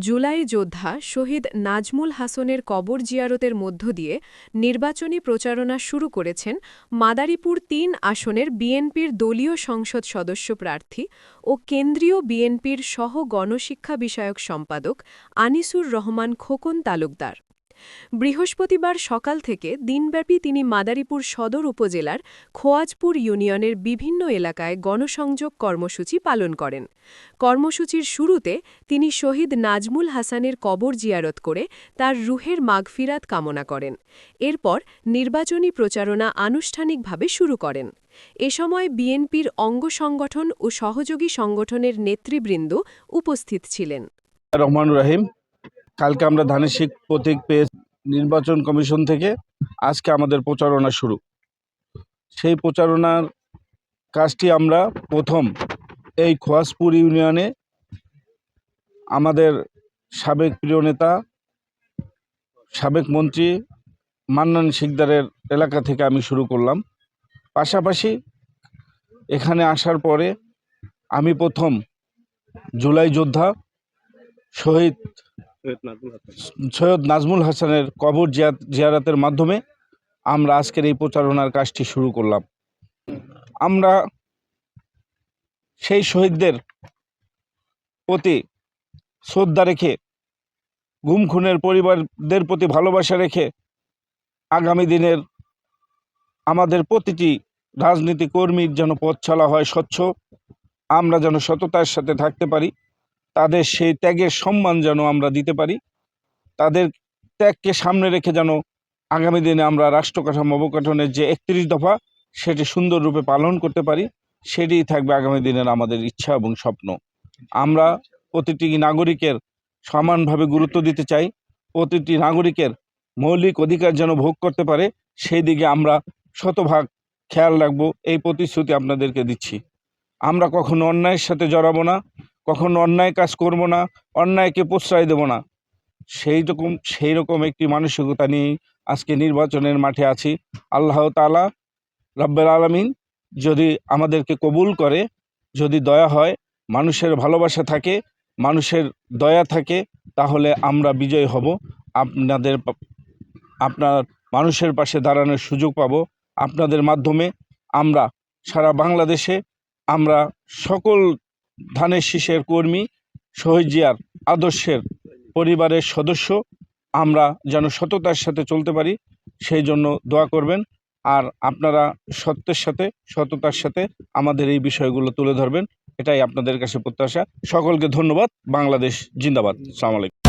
জুলাই যোদ্ধা শহীদ নাজমুল হাসনের কবর জিয়ারতের মধ্য দিয়ে নির্বাচনী প্রচারণা শুরু করেছেন মাদারীপুর তিন আসনের বিএনপির দলীয় সংসদ সদস্য প্রার্থী ও কেন্দ্রীয় বিএনপির সহ গণশিক্ষা বিষয়ক সম্পাদক আনিসুর রহমান খোকন তালুকদার। বৃহস্পতিবার সকাল থেকে দিনব্যাপী তিনি মাদারীপুর সদর উপজেলার খোয়াজপুর ইউনিয়নের বিভিন্ন এলাকায় গণসংযোগ কর্মসূচি পালন করেন। কর্মসূচির শুরুতে তিনি শহীদ নাজমুল হাসানের কবর জিয়ারত করে তার রুহের মাগফিরাত কামনা করেন। এরপর নির্বাচনী প্রচারণা আনুষ্ঠানিকভাবে শুরু করেন। এ সময় বিএনপির অঙ্গ সংগঠন ও সহযোগী সংগঠনের নেতৃবৃন্দ উপস্থিত ছিলেন। রহমান রাহিম কালকে আমরা ধানের প্রতীক পেয়ে নির্বাচন কমিশন থেকে আজকে আমাদের প্রচারণা শুরু। সেই প্রচারণার কাজটি আমরা প্রথম এই খোয়াজপুর ইউনিয়নে আমাদের সাবেক প্রিয় নেতা, সাবেক মন্ত্রী মান্নান শিকদারের এলাকা থেকে আমি শুরু করলাম। পাশাপাশি এখানে আসার পরে আমি প্রথম জুলাই যোদ্ধা শহীদ সৈয়দ নাজমুল হাসানের কবর জিয়া- জিয়ারাতের মাধ্যমে আমরা আজকের এই প্রচারণার কাজটি শুরু করলাম। আমরা সেই শহীদদের প্রতি শ্রদ্ধা রেখে, গুম খুনের পরিবারদের প্রতি ভালোবাসা রেখে আগামী দিনের আমাদের প্রতিটি রাজনীতি কর্মীর যেন পথ চলা হয় স্বচ্ছ, আমরা যেন সততার সাথে থাকতে পারি। তাদের সেই ত্যাগের সম্মান যেন আমরা দিতে পারি। তাদের ত্যাগকে সামনে রেখে যেন আগামী দিনে আমরা রাষ্ট্র কাঠামো অবকাঠনের যে একত্রিশ দফা, সেটি সুন্দররূপে পালন করতে পারি, সেটিই থাকবে আগামী দিনের আমাদের ইচ্ছা এবং স্বপ্ন। আমরা প্রতিটি নাগরিকের সমানভাবে গুরুত্ব দিতে চাই, প্রতিটি নাগরিকের মৌলিক অধিকার যেন ভোগ করতে পারে, সেই দিকে আমরা শতভাগ খেয়াল রাখব, এই প্রতিশ্রুতি আপনাদেরকে দিচ্ছি। আমরা কখনো অন্যায়ের সাথে জড়াবো না কখনো অন্যায় কাজ করব না, অন্যায়কে প্রশ্রয় দেব না। সেই রকম সেই রকম একটি মানসিকতা নিয়ে আজকে নির্বাচনের মাঠে আছি। আল্লাহ তালা রব্বের আলমিন যদি আমাদেরকে কবুল করে, যদি দয়া হয়, মানুষের ভালোবাসা থাকে, মানুষের দয়া থাকে, তাহলে আমরা বিজয় হব। আপনাদের আপনার মানুষের পাশে দাঁড়ানোর সুযোগ পাব। আপনাদের মাধ্যমে আমরা সারা বাংলাদেশে আমরা সকল ধানের শীষের কর্মী, শহীদ জিয়ার আদর্শের পরিবারের সদস্য। আমরা যেন সততার সাথে চলতে পারি, সেই জন্য দোয়া করবেন। আর আপনারা সত্যের সাথে, সততার সাথে আমাদের এই বিষয়গুলো তুলে ধরবেন। এটাই আপনাদের কাছে প্রত্যাশা। সকলকে ধন্যবাদ। বাংলাদেশ জিন্দাবাদ। সালাম আলাইকুম।